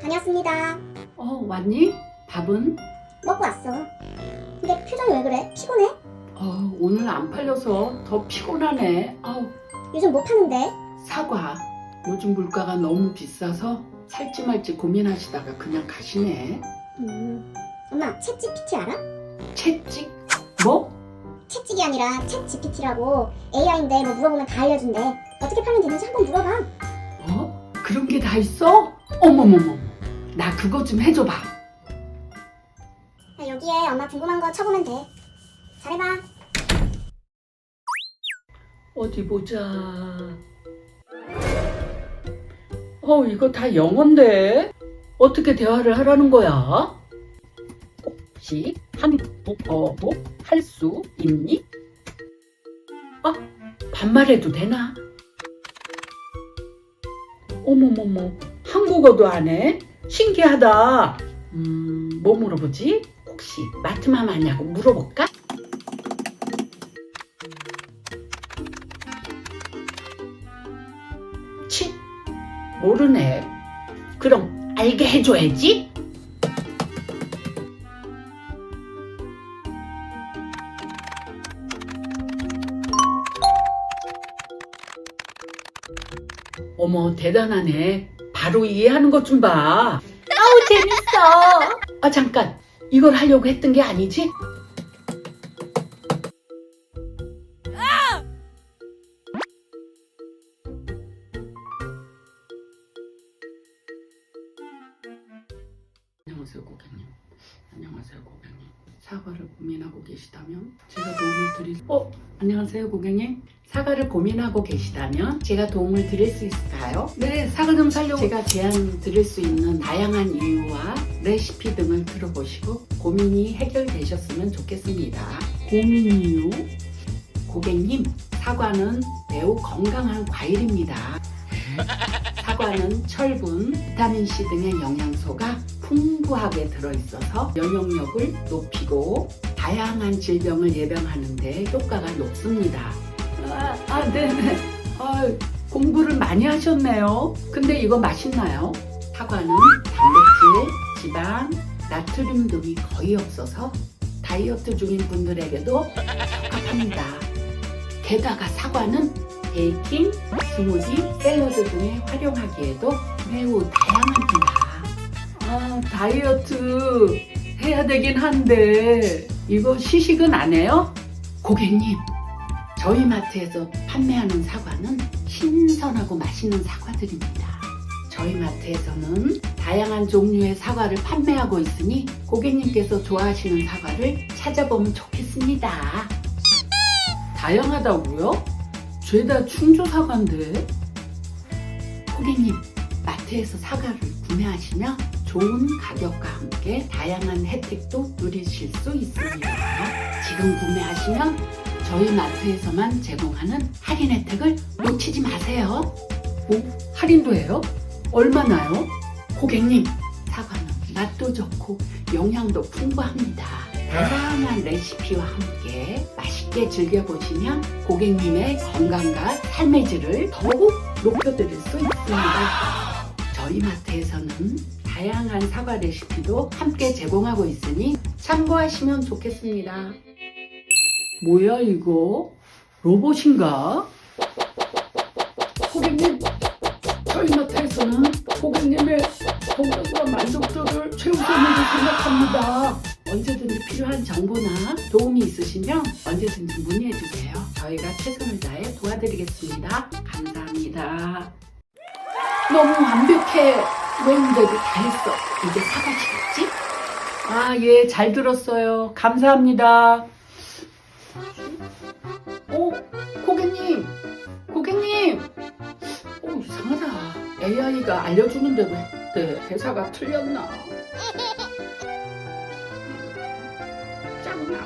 다녀왔습니다. 어, 왔니? 밥은? 먹고 왔어. 근데 표정이 왜 그래? 피곤해? 어, 오늘 안 팔려서 더 피곤하네. 아우, 요즘 못 파는데. 사과. 요즘 물가가 너무 비싸서 살지 말지 고민하시다가 그냥 가시네. 음. 엄마, 챗 GPT 알아? 채찍? 뭐? 채찍이 아니라 챗 GPT라고 AI인데 뭐 물어보면 다 알려준대. 어떻게 팔면 되는지 한번 물어봐. 어? 그런 게 다 있어? 어머머머. 나 그거 좀 해줘봐. 야, 여기에 엄마 궁금한 거 쳐보면 돼. 잘해봐. 어디 보자. 어, 이거 다 영어인데? 어떻게 대화를 하라는 거야? 혹시 한 국어도 할 수 있니? 아, 반말해도 되나? 어머머머, 한국어도 안 해? 신기하다. 음, 뭐 물어보지? 혹시 마트맘 아냐고 물어볼까? 치? 모르네. 그럼 알게 해줘야지. 어머, 대단하네. 바로 이해하는 것 좀 봐. 아우, 재밌어. 아, 잠깐. 이걸 하려고 했던 게 아니지? 안녕하세요 고객님. 안녕하세요 고객님. 사과를 고민하고 계시다면 제가 도움을 드릴 어 안녕하세요 고객님. 사과를 고민하고 계시다면 제가 도움을 드릴 수 있을까요? 네 사과 좀 살려고 제가 제안 드릴 수 있는 다양한 이유와 레시피 등을 들어보시고 고민이 해결되셨으면 좋겠습니다. 고민 이유 고객님 사과는 매우 건강한 과일입니다. 사과는 철분, 비타민C 등의 영양소가 풍부하게 들어있어서 면역력을 높이고 다양한 질병을 예방하는 데 효과가 높습니다. 아, 아 네네. 아, 공부를 많이 하셨네요. 근데 이거 맛있나요? 사과는 단백질, 지방, 나트륨 등이 거의 없어서 다이어트 중인 분들에게도 적합합니다. 게다가 사과는 베이킹, 스무디, 샐러드 등에 활용하기에도 매우 다양합니다. 아, 다이어트 해야 되긴 한데 이거 시식은 안 해요? 고객님, 저희 마트에서 판매하는 사과는 신선하고 맛있는 사과들입니다. 저희 마트에서는 다양한 종류의 사과를 판매하고 있으니 고객님께서 좋아하시는 사과를 찾아보면 좋겠습니다. 다양하다고요? 죄다 충주 사과인데? 고객님, 마트에서 사과를 구매하시면 좋은 가격과 함께 다양한 혜택도 누리실 수 있습니다. 지금 구매하시면 저희 마트에서만 제공하는 할인 혜택을 놓치지 마세요. 오, 할인도 해요? 얼마나요? 고객님, 사과는 맛도 좋고 영양도 풍부합니다. 다양한 레시피와 함께 맛있게 즐겨보시면 고객님의 건강과 삶의 질을 더욱 높여드릴 수 있습니다. 저희 마트에서는 다양한 사과 레시피도 함께 제공하고 있으니 참고하시면 좋겠습니다. 뭐야 이거? 로봇인가? 고객님, 저희 마트에서는 고객님의 건강과 만족도를 최우선으로 생각합니다. 언제든지 필요한 정보나 도움이 있으시면 언제든지 문의해 주세요. 저희가 최선을 다해 도와드리겠습니다. 감사합니다. 너무 완벽해. 외운데도 다 했어. 이제 사과시겠지? 아, 예, 잘 들었어요. 감사합니다. 어, 고객님, 고객님. 어, 이상하다. AI가 알려주는 대로 했대. 대사가 틀렸나? 짱나.